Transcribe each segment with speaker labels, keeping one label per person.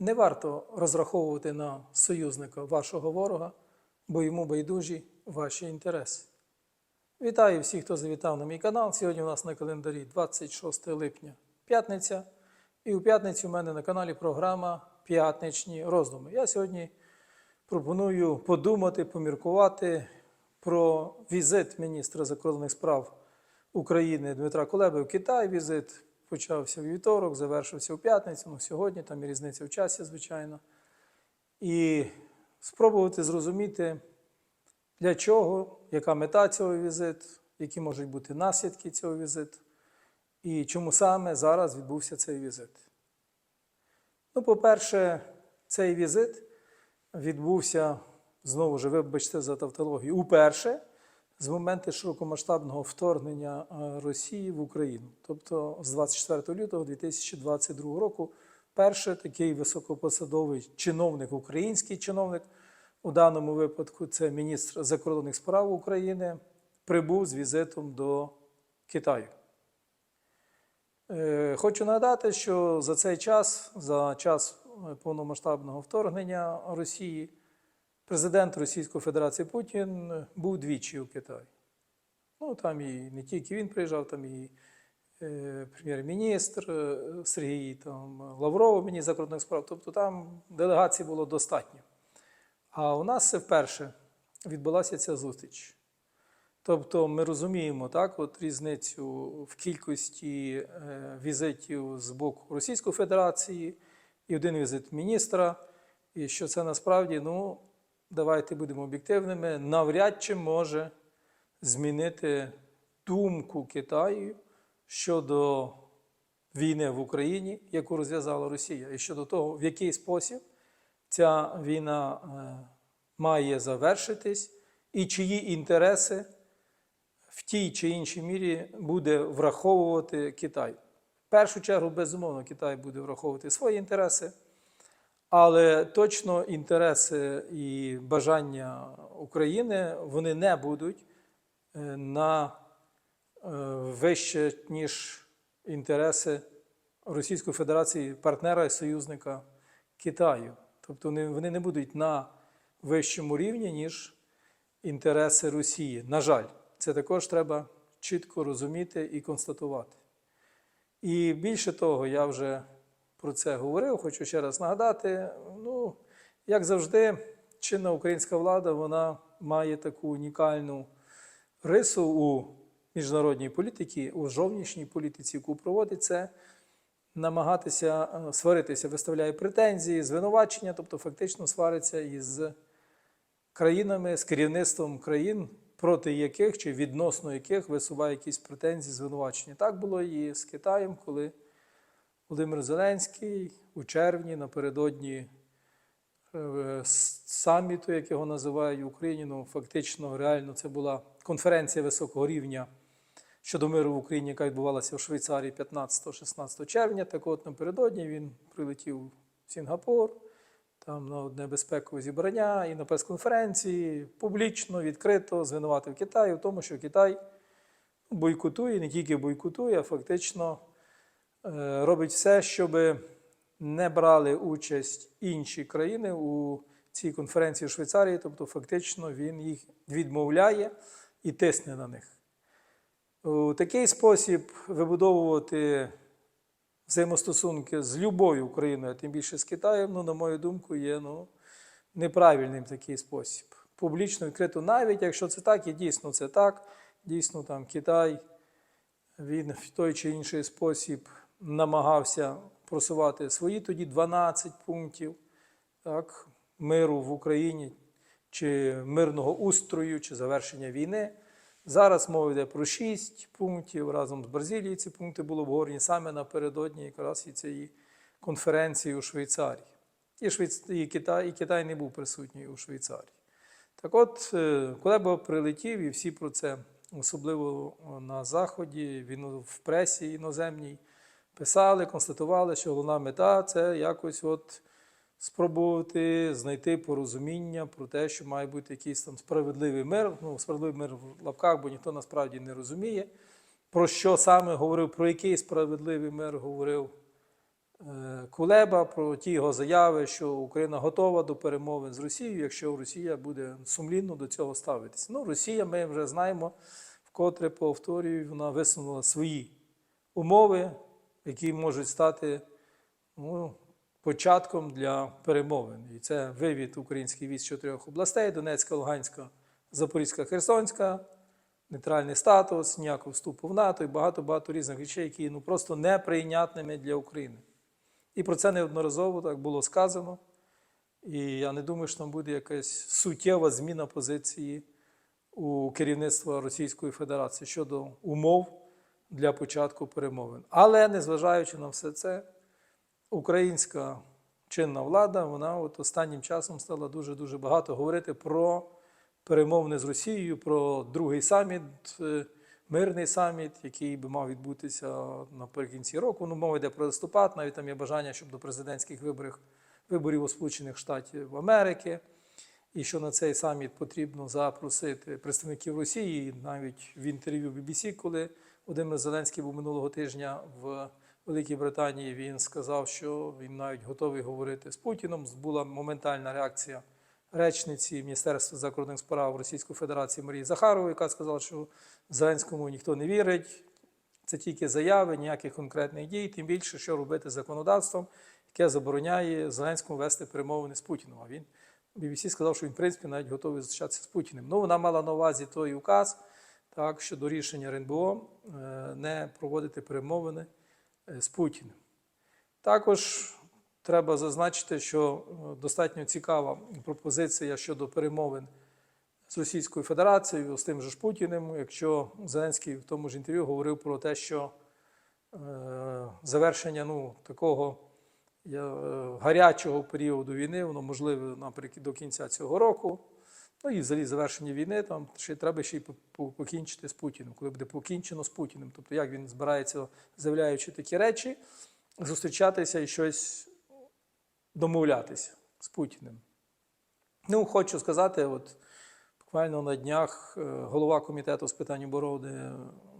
Speaker 1: Не варто розраховувати на союзника вашого ворога, бо йому байдужі ваші інтереси. Вітаю всіх, хто завітав на мій канал. Сьогодні у нас на календарі 26 липня, п'ятниця. І у п'ятницю у мене на каналі програма П'ятничні роздуми. Я сьогодні пропоную подумати, поміркувати про візит міністра закордонних справ України Дмитра Кулеби в Китай. Візит почався в вівторок, завершився у п'ятницю. Ну, сьогодні там і різниця в часі, звичайно. І спробувати зрозуміти, для чого, яка мета цього візиту, які можуть бути наслідки цього візиту, і чому саме зараз відбувся цей візит. Ну, по-перше, цей візит відбувся, знову ж, вибачте за тавтологію, уперше з моменту широкомасштабного вторгнення е, Росії в Україну. Тобто з 24 лютого 2022 року перший такий високопосадовий чиновник, український чиновник, у даному випадку це міністр закордонних справ України, прибув з візитом до Китаю. Е, Хочу нагадати, що за цей час, за час е, повномасштабного вторгнення Росії, президент Російської Федерації Путін був двічі у Китаї. Ну, там і не тільки він приїжджав, там і е, прем'єр-міністр е, Сергій там, Лавров, міністр закордонних справ. Тобто там делегацій було достатньо. А у нас вперше відбулася ця зустріч. Тобто ми розуміємо так, от різницю в кількості е, візитів з боку Російської Федерації і один візит міністра, і що це насправді, ну, давайте будемо об'єктивними, навряд чи може змінити думку Китаю щодо війни в Україні, яку розв'язала Росія, і щодо того, в який спосіб ця війна е, має завершитись, і чиї інтереси в тій чи іншій мірі буде враховувати Китай. В першу чергу, безумовно, Китай буде враховувати свої інтереси, але точно інтереси і бажання України вони не будуть е, на е, вище, ніж інтереси Російської Федерації, партнера і союзника Китаю. Тобто вони, вони не будуть на вищому рівні, ніж інтереси Росії. На жаль, це також треба чітко розуміти і констатувати. І більше того, я вже про це говорив, хочу ще раз нагадати. Ну, як завжди, чинна українська влада вона має таку унікальну рису у міжнародній політиці, у зовнішній політиці, яку проводить це намагатися е, сваритися, виставляє претензії, звинувачення, тобто фактично свариться із країнами, з керівництвом країн, проти яких чи відносно яких висуває якісь претензії, звинувачення. Так було і з Китаєм, коли Володимир Зеленський у червні напередодні е, саміту, як його називають в Україні, ну фактично реально це була конференція високого рівня щодо миру в Україні, яка відбувалася в Швейцарії 15-16 червня. Так от напередодні він прилетів в Сінгапур, там на одне безпекове зібрання і на прес-конференції публічно, відкрито звинуватив Китай в тому, що Китай бойкотує, не тільки бойкотує, а фактично робить все, щоб не брали участь інші країни у цій конференції в Швейцарії, тобто фактично він їх відмовляє і тисне на них. У такий спосіб вибудовувати взаємостосунки з любою країною, тим більше з Китаєм, ну, на мою думку, є ну, неправильним такий спосіб. Публічно відкрито, навіть якщо це так, і дійсно це так, дійсно там Китай він в той чи інший спосіб намагався просувати свої тоді 12 пунктів так, миру в Україні, чи мирного устрою, чи завершення війни. Зараз мова йде про шість пунктів. Разом з Бразилією ці пункти були обговорені саме напередодні якраз і цієї конференції у Швейцарії. І, Швейц... і, Китай, і Китай не був присутній у Швейцарії. Так от, е, Кулеба прилетів, і всі про це, особливо на Заході, він в пресі іноземній, писали, констатували, що головна мета це якось от спробувати знайти порозуміння про те, що має бути якийсь там справедливий мир. Ну, справедливий мир в лапках, бо ніхто насправді не розуміє. Про що саме говорив, про який справедливий мир говорив е, Кулеба про ті його заяви, що Україна готова до перемовин з Росією, якщо Росія буде сумлінно до цього ставитися. Ну, Росія, ми вже знаємо, вкотре повторюю, вона висунула свої умови, які можуть стати ну, початком для перемовин. І це вивід українських військ чотирьох областей: Донецька, Луганська, Запорізька, Херсонська, нейтральний статус, ніякого вступу в НАТО і багато-багато різних речей, які ну, просто неприйнятними для України. І про це неодноразово так було сказано. І я не думаю, що там буде якась суттєва зміна позиції у керівництва Російської Федерації щодо умов для початку перемовин. Але незважаючи на все це, українська чинна влада, вона от останнім часом стала дуже-дуже багато говорити про перемовини з Росією, про другий саміт, е, мирний саміт, який би мав відбутися наприкінці року. Ну, мова йде про листопад, навіть там є бажання, щоб до президентських виборів, виборів у Сполучених Штатів Америки. І що на цей саміт потрібно запросити представників Росії, навіть в інтерв'ю BBC, коли Володимир Зеленський був минулого тижня в Великій Британії, він сказав, що він навіть готовий говорити з Путіном. Була моментальна реакція речниці Міністерства закордонних справ Російської Федерації Марії Захарової, яка сказала, що Зеленському ніхто не вірить. Це тільки заяви, ніяких конкретних дій, тим більше, що робити законодавством, яке забороняє Зеленському вести перемовини з Путіним. А він BBC сказав, що він, в принципі, навіть готовий зустрічатися з Путіним. Ну, вона мала на увазі той указ, так, щодо рішення РНБО е, не проводити перемовини е, з Путіним. Також треба зазначити, що е, достатньо цікава пропозиція щодо перемовин з Російською Федерацією, з тим же ж Путіним. Якщо Зеленський в тому ж інтерв'ю говорив про те, що завершення ну, такого гарячого періоду війни, воно можливе наприкінці до кінця цього року. Ну і взагалі завершення війни, там ще треба ще й по- по- покінчити з Путіним, коли буде покінчено з Путіним. Тобто, як він збирається, заявляючи такі речі, зустрічатися і щось домовлятися з Путіним. Ну, хочу сказати, от буквально на днях е, голова комітету з питань оборони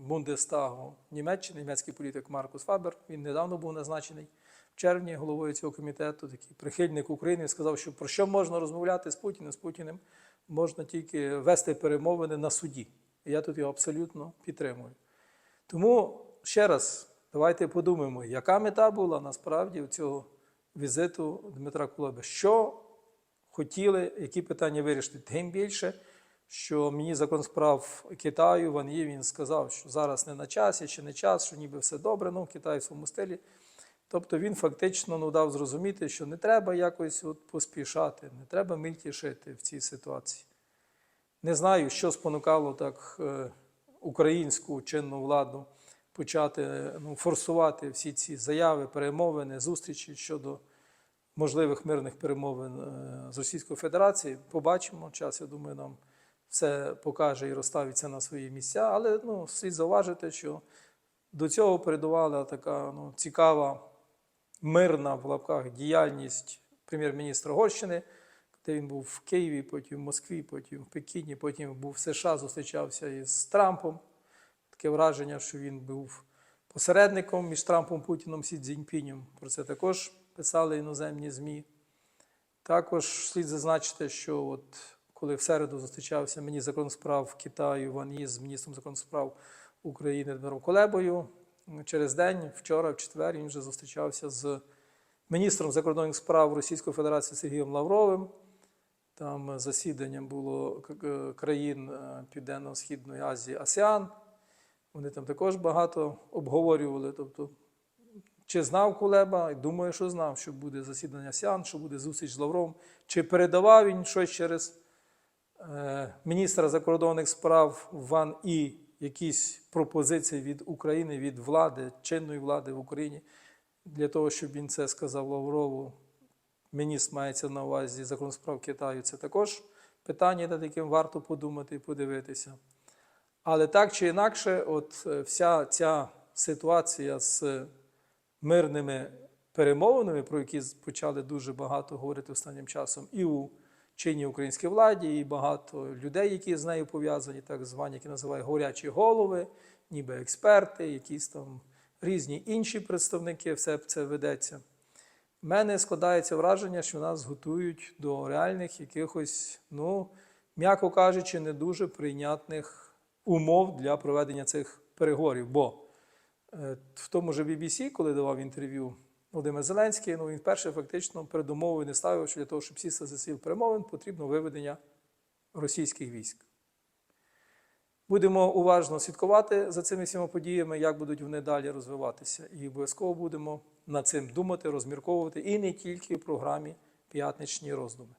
Speaker 1: Бундестагу Німеччини, німецький політик Маркус Фабер, він недавно був назначений червні головою цього комітету, такий прихильник України, сказав, що про що можна розмовляти з Путіним? З Путіним можна тільки вести перемовини на суді. Я тут його абсолютно підтримую. Тому ще раз давайте подумаємо, яка мета була насправді у цього візиту Дмитра Кулеби. Що хотіли, які питання вирішити? Тим більше, що мені закон справ Китаю Ван Є, він сказав, що зараз не на часі, чи не час, що ніби все добре, ну, Китай в своєму стилі. Тобто він фактично ну, дав зрозуміти, що не треба якось от поспішати, не треба мильтішити в цій ситуації. Не знаю, що спонукало так е, українську чинну владу почати ну, форсувати всі ці заяви, перемовини, зустрічі щодо можливих мирних перемовин е, з Російською Федерацією. Побачимо. Час, я думаю, нам все покаже і розставиться на свої місця. Але ну, слід зауважити, що до цього передувала така ну, цікава, мирна в лапках діяльність прем'єр-міністра Угорщини, де він був в Києві, потім в Москві, потім в Пекіні, потім був в США, зустрічався із Трампом. Таке враження, що він був посередником між Трампом, Путіном Сі Цзіньпінем. Про це також писали іноземні ЗМІ. Також слід зазначити, що от коли в середу зустрічався мені закон справ Китаю Ван Ї з міністром закон справ України Дмитром Колебою, через день, вчора, в четвер, він вже зустрічався з міністром закордонних справ Російської Федерації Сергієм Лавровим. Там засідання було к- країн е, Південно-Східної Азії АСЕАН. Вони там також багато обговорювали. Тобто, чи знав Кулеба, думаю, що знав, що буде засідання АСЕАН, що буде зустріч з Лавровим, чи передавав він щось через е, міністра закордонних справ Ван І, якісь пропозиції від України, від влади, чинної влади в Україні, для того, щоб він це сказав Лаврову. Міністр мається на увазі закордонних справ Китаю. Це також питання, над яким варто подумати і подивитися. Але так чи інакше, от е, вся ця ситуація з мирними перемовинами, про які почали дуже багато говорити останнім часом, і у чинній українській владі, і багато людей, які з нею пов'язані, так звані, які називають горячі голови, ніби експерти, якісь там різні інші представники, все це ведеться. У мене складається враження, що нас готують до реальних якихось, ну, м'яко кажучи, не дуже прийнятних умов для проведення цих переговорів. Бо е, в тому ж BBC, коли давав інтерв'ю Володимир Зеленський, ну він вперше фактично передумовою не ставив, що для того, щоб сісти за стіл перемовин, потрібно виведення російських військ. Будемо уважно слідкувати за цими всіма подіями, як будуть вони далі розвиватися. І обов'язково будемо над цим думати, розмірковувати і не тільки в програмі П'ятничні роздуми.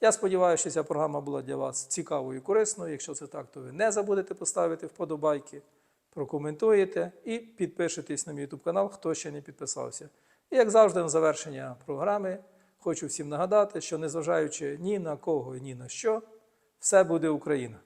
Speaker 1: Я сподіваюся, що ця програма була для вас цікавою і корисною. Якщо це так, то ви не забудете поставити вподобайки, прокоментуєте і підпишетесь на мій YouTube канал, хто ще не підписався. І як завжди, на завершення програми хочу всім нагадати, що незважаючи ні на кого і ні на що, все буде Україна.